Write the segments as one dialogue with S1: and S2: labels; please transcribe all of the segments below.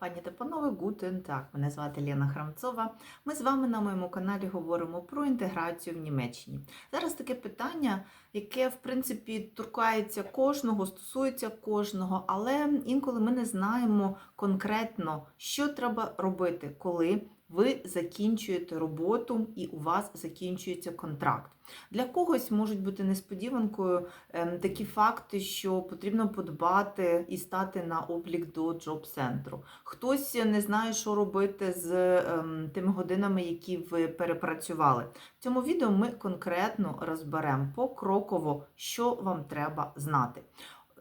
S1: Пані та панове, гутен так. Мене звати Лена Храмцова. Ми з вами на моєму каналі говоримо про інтеграцію в Німеччині. Зараз таке питання, яке в принципі торкається кожного, стосується кожного, але інколи ми не знаємо конкретно, що треба робити, коли ви закінчуєте роботу і у вас закінчується контракт. Для когось можуть бути несподіванкою ем, такі факти, що потрібно подбати і стати на облік до джоб-центру. Хтось не знає, що робити з ем, тими годинами, які ви перепрацювали. В цьому відео ми конкретно розберемо покроково, що вам треба знати.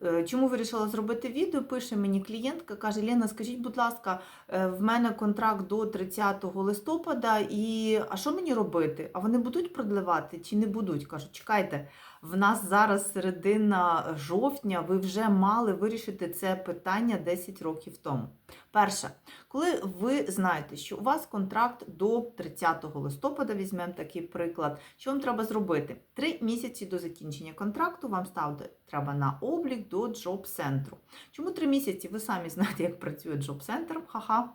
S1: Е, Чому вирішила зробити відео? Пише мені клієнтка, каже: Лена, скажіть, будь ласка, е, в мене контракт до 30 листопада, і а що мені робити? А вони будуть продливати чи не будуть? Кажу, чекайте, в нас зараз середина жовтня, ви вже мали вирішити це питання 10 років тому. Перше, коли ви знаєте, що у вас контракт до 30 листопада, візьмемо такий приклад, що вам треба зробити? Три місяці до закінчення контракту вам ставити треба на облік до джоб-центру. Чому три місяці? Ви самі знаєте, як працює джоб-центр, ха-ха.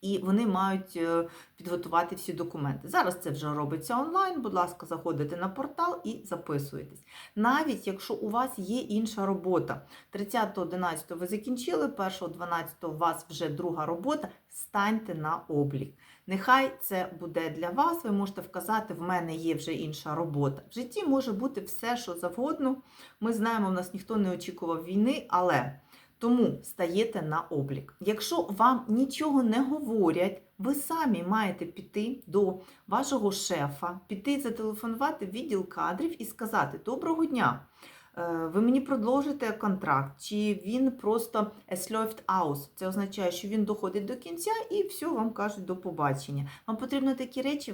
S1: І вони мають е, підготувати всі документи. Зараз це вже робиться онлайн. Будь ласка, заходите на портал і записуєтесь. Навіть якщо у вас є інша робота, 30.11 ви закінчили, 1.12 у вас вже друга робота, станьте на облік. Нехай це буде для вас. Ви можете вказати, в мене є вже інша робота. В житті може бути все, що завгодно. Ми знаємо, в нас ніхто не очікував війни, але. Тому стаєте на облік. Якщо вам нічого не говорять, ви самі маєте піти до вашого шефа, піти зателефонувати в відділ кадрів і сказати: Доброго дня! е, Ви мені продовжите контракт, чи він просто es läuft aus. Це означає, що він доходить до кінця і все вам кажуть до побачення. Вам потрібно такі речі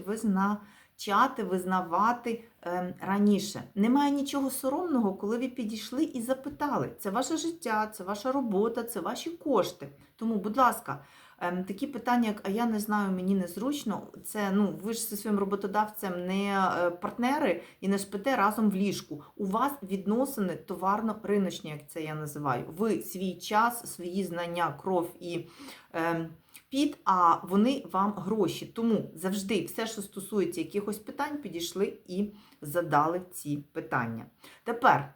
S1: визначати, визнавати е, раніше. Немає нічого соромного, коли ви підійшли і запитали. Це ваше життя, це ваша робота, це ваші кошти. Тому, будь ласка, ем, такі питання, як а я не знаю, мені незручно. Це ну ви ж зі своїм роботодавцем не е, партнери і не спите разом в ліжку. У вас відносини товарно-риночні, як це я називаю. Ви свій час, свої знання, кров і. Ем, під, а вони вам гроші. Тому завжди все, що стосується якихось питань, підійшли і задали ці питання. Тепер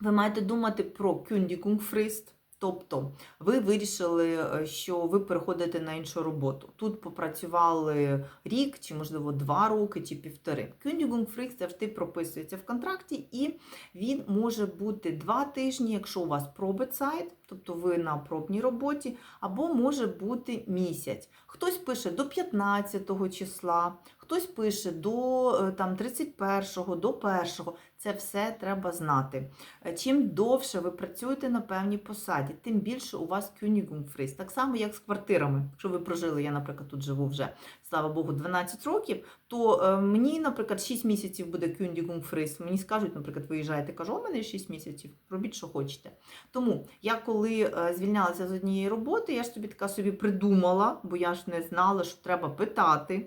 S1: ви маєте думати про Kündigungsfrist, Тобто ви вирішили, е, що ви переходите на іншу роботу. Тут попрацювали рік, чи, можливо, два роки, чи півтори. Kündigungsfrist завжди прописується в контракті, і він може бути два тижні, якщо у вас пробицайт, тобто ви на пробній роботі, або може бути місяць. Хтось пише до 15 числа, хтось пише до е, там, 31-го, до 1-го. Це все треба знати. Е, Чим довше ви працюєте на певній посаді, тим більше у вас Kündigungsfrist. Так само, як з квартирами. Якщо ви прожили, я, наприклад, тут живу вже, слава Богу, 12 років, то е, мені, наприклад, 6 місяців буде Kündigungsfrist. Мені скажуть, наприклад, виїжджаєте, кажу, у мене 6 місяців, робіть, що хочете. Тому я коли звільнялася з однієї роботи, я ж собі така собі придумала, бо я ж не знала, що треба питати.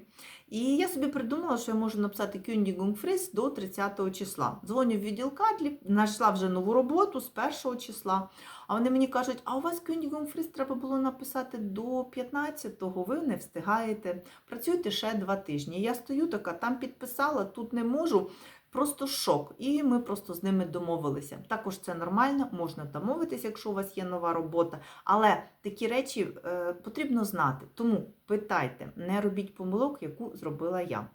S1: І я собі придумала, що я можу написати Kündigungsfrist до 30 числа. Дзвоню в відділ кадрів, знайшла вже нову роботу з 1 числа. А вони мені кажуть, а у вас Kündigungsfrist треба було написати до 15-го, ви не встигаєте. Працюйте ще два тижні. Я стою така, там підписала, тут не можу. Просто шок. І ми просто з ними домовилися. Також це нормально, можна домовитися, якщо у вас є нова робота. Але такі речі е, потрібно знати. Тому питайте, не робіть помилок, яку зробила я.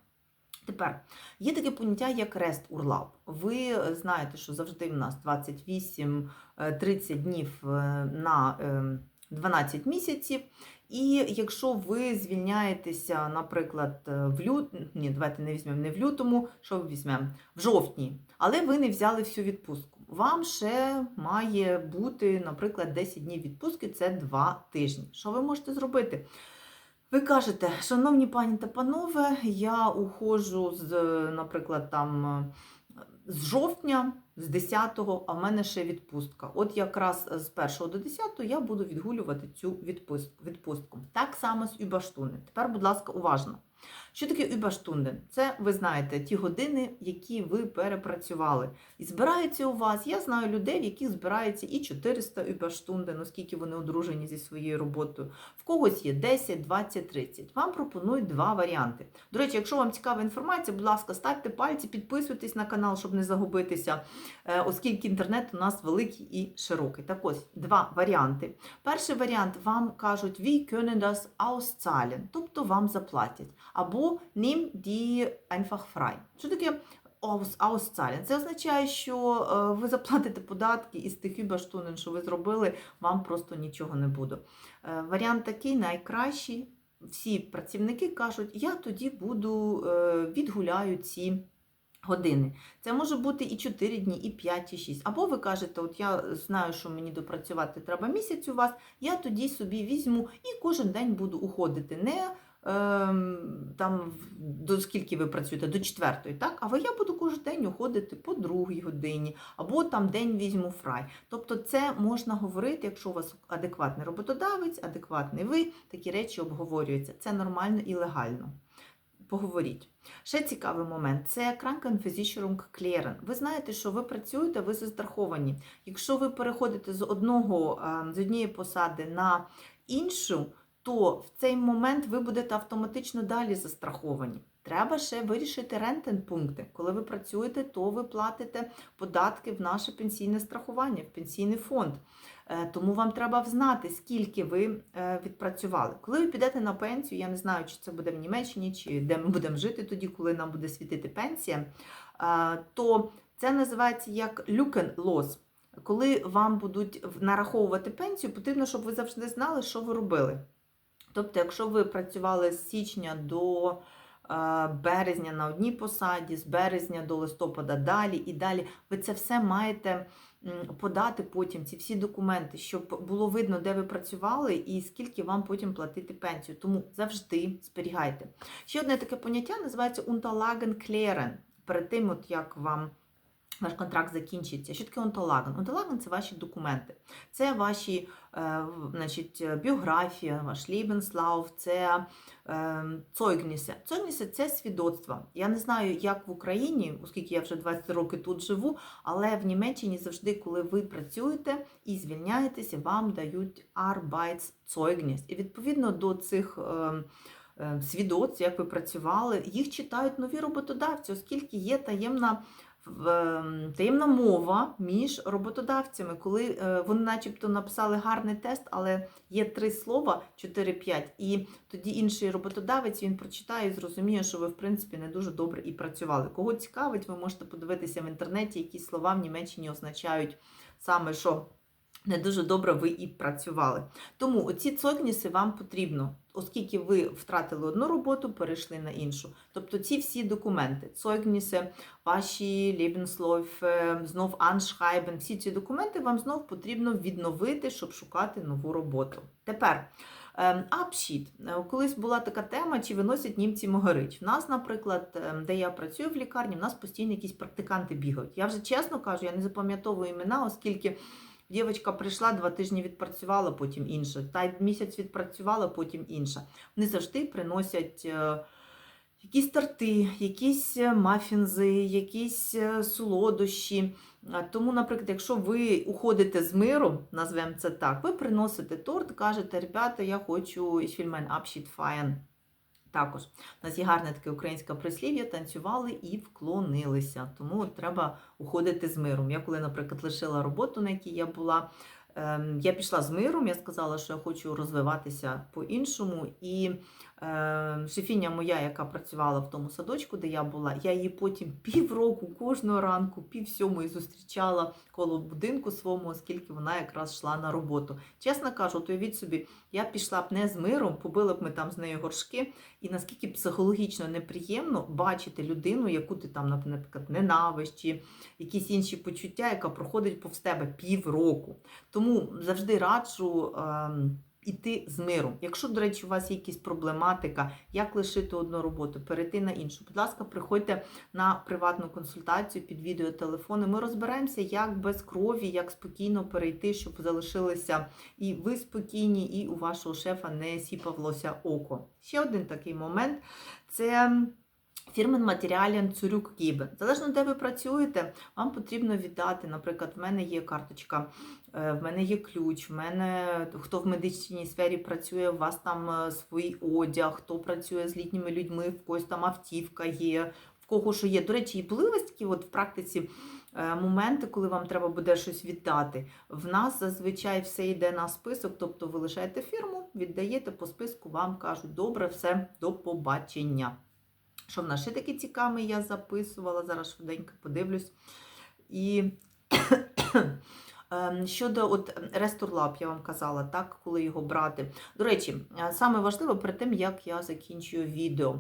S1: Тепер є таке поняття, як рест урлап. Ви знаєте, що завжди в нас 28-30 днів е, на е, 12 місяців. І якщо ви звільняєтеся, наприклад, е, в лют... ні, давайте не візьмемо не в лютому, що ми візьмемо в жовтні, але ви не взяли всю відпустку. Вам ще має бути, наприклад, 10 днів відпустки це 2 тижні. Що ви можете зробити? Ви кажете, шановні пані та панове, я уходжу з, наприклад, там е, з жовтня, з 10-го, а в мене ще відпустка. От якраз з 1 до 10 я буду відгулювати цю відпустку. Так само з Überstunden. Тепер, будь ласка, уважно. Що таке Überstunden? Це ви знаєте ті години, які ви перепрацювали. І збираються у вас. Я знаю людей, в яких збирається і 400 Überstunden, оскільки вони одружені зі своєю роботою. В когось є 10, 20, 30. Вам пропонують два варіанти. До речі, якщо вам цікава інформація, будь ласка, ставте пальці, підписуйтесь на канал, щоб не загубитися, е, оскільки інтернет у нас великий і широкий. Так ось два варіанти. Перший варіант вам кажуть, wie können das auszahlen, тобто вам заплатять. Або nimm die einfach frei. Що таке auszahlen? Це означає, що е, ви заплатите податки із тих Überstunden, що ви зробили, вам просто нічого не буде. Е, Варіант такий найкращий. Всі працівники кажуть, я тоді буду е, відгуляю ці години. Це може бути і 4 дні, і 5, і 6. Або ви кажете, от я знаю, що мені допрацювати треба місяць у вас, я тоді собі візьму і кожен день буду уходити. Не ем, там до скільки ви працюєте, до четвертої, так? А ви я буду кожен день уходити по другій годині, або там день візьму фрай. Тобто це можна говорити, якщо у вас адекватний роботодавець, адекватний ви, такі речі обговорюються. Це нормально і легально. Поговоріть. Ще цікавий момент це Krankenversicherung klären. Ви знаєте, що ви працюєте, ви застраховані. Якщо ви переходите з одного е, з однієї посади на іншу, то в цей момент ви будете автоматично далі застраховані. Треба ще вирішити рентенпункти. Коли ви працюєте, то ви платите податки в наше пенсійне страхування, в пенсійний фонд. Е, Тому вам треба знати, скільки ви е, відпрацювали. Коли ви підете на пенсію, я не знаю, чи це буде в Німеччині, чи де ми будемо жити тоді, коли нам буде світити пенсія, е, то це називається як люкен-лос. Коли вам будуть нараховувати пенсію, потрібно, щоб ви завжди знали, що ви робили. Тобто, якщо ви працювали з січня до березня на одній посаді, з березня до листопада далі і далі, ви це все маєте подати потім, ці всі документи, щоб було видно, де ви працювали і скільки вам потім платити пенсію. Тому завжди зберігайте. Ще одне таке поняття називається Unterlagenklären. Перед тим, от як вам ваш контракт закінчиться. Що таке онтолаген? Онтолаген – це ваші документи. Це ваші е, значить, біографія, ваш Lebenslauf, це е, Зойгніси. Зойгніси – це свідоцтва. Я не знаю, як в Україні, оскільки я вже 20 років тут живу, але в Німеччині завжди, коли ви працюєте і звільняєтеся, вам дають Arbeitszeugnis. І відповідно до цих е, е, свідоцтв, як ви працювали, їх читають нові роботодавці, оскільки є таємна таємна мова між роботодавцями, коли е, вони начебто написали гарний тест, але є три слова, 4-5, і тоді інший роботодавець він прочитає і зрозуміє, що ви, в принципі, не дуже добре і працювали. Кого цікавить, ви можете подивитися в інтернеті, які слова в Німеччині означають саме, що не дуже добре ви і працювали. Тому оці цогніси вам потрібно, оскільки ви втратили одну роботу, перейшли на іншу. Тобто ці всі документи, цогніси, ваші е, знов Anschreiben, всі ці документи вам знов потрібно відновити, щоб шукати нову роботу. Тепер. ем, Abschied. Е, Колись була така тема, чи виносять німці могорич. В нас, наприклад, ем, де я працюю в лікарні, в нас постійно якісь практиканти бігають. Я вже чесно кажу, я не запам'ятовую імена, оскільки Дівчинка прийшла, два тижні відпрацювала, потім інша. Та місяць відпрацювала, потім інша. Вони завжди приносять е, якісь торти, якісь е, мафінзи, якісь е, солодощі. Тому, наприклад, якщо ви уходите з миру, назвемо це так, ви приносите торт, кажете, ребята, я хочу фільмен Abschied feiern. Також у нас є гарне таке українське прислів'я, танцювали і вклонилися. Тому треба уходити з миром. Я коли, наприклад, лишила роботу, на якій я була, ем, я пішла з миром, я сказала, що я хочу розвиватися по-іншому. І шефіня моя, яка працювала в тому садочку, де я була, я її потім півроку кожного ранку, пів сьомої зустрічала коло будинку свому, оскільки вона якраз йшла на роботу. Чесно кажу, то уявіть собі, я пішла б не з миром, побили б ми там з нею горшки, і наскільки психологічно неприємно бачити людину, яку ти там, наприклад, ненавиш, чи якісь інші почуття, яка проходить повз тебе півроку. Тому завжди раджу ем, іти з миром. Якщо, до речі, у вас є якась проблематика, як лишити одну роботу, перейти на іншу, будь ласка, приходьте на приватну консультацію під відеотелефони. Ми розберемося, як без крові, як спокійно перейти, щоб залишилися і ви спокійні, і у вашого шефа не сіпавлося око. Ще один такий момент це. Фірмен матеріален Цурюк Кібе. Залежно, де ви працюєте, вам потрібно віддати. Наприклад, в мене є карточка, е, в мене є ключ, в мене хто в медичній сфері працює, у вас там е, свій одяг, хто працює з літніми людьми, в когось там автівка є, в кого що є. До речі, і були такі от в практиці е, моменти, коли вам треба буде щось віддати. В нас зазвичай все йде на список, тобто ви лишаєте фірму, віддаєте по списку, вам кажуть, добре, все, до побачення. Що в нас ще таке цікаве, я записувала, зараз швиденько подивлюсь. І ем, щодо от Рестурлаб, я вам казала, так, коли його брати. До речі, е, саме важливо перед тим, як я закінчую відео.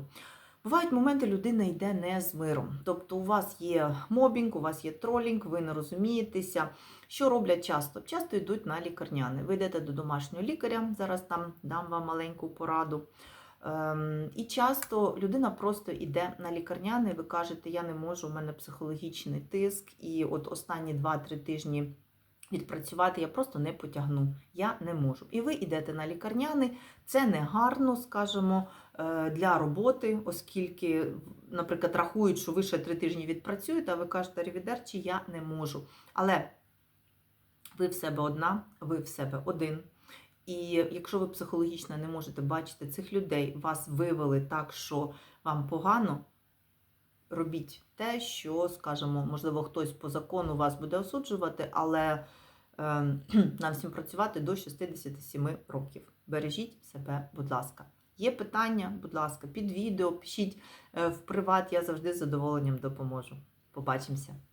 S1: Бувають моменти, людина йде не з миром. Тобто у вас є мобінг, у вас є тролінг, ви не розумієтеся. Що роблять часто? Часто йдуть на лікарняни. Ви йдете до домашнього лікаря, зараз там дам вам маленьку пораду. Ем, і часто людина просто йде на лікарняний, ви кажете, я не можу, у мене психологічний тиск, і от останні 2-3 тижні відпрацювати я просто не потягну. Я не можу. І ви йдете на лікарняний, це не гарно, скажімо, е, для роботи, оскільки, наприклад, рахують, що ви ще 3 тижні відпрацюєте, а ви кажете, ревідерчі, я не можу. Але ви в себе одна, ви в себе один. І якщо ви психологічно не можете бачити цих людей, вас вивели так, що вам погано, робіть те, що, скажімо, можливо, хтось по закону вас буде осуджувати, але е, нам всім працювати до 67 років. Бережіть себе, будь ласка. Є питання, будь ласка, під відео, пишіть е, в приват, я завжди з задоволенням допоможу. Побачимося!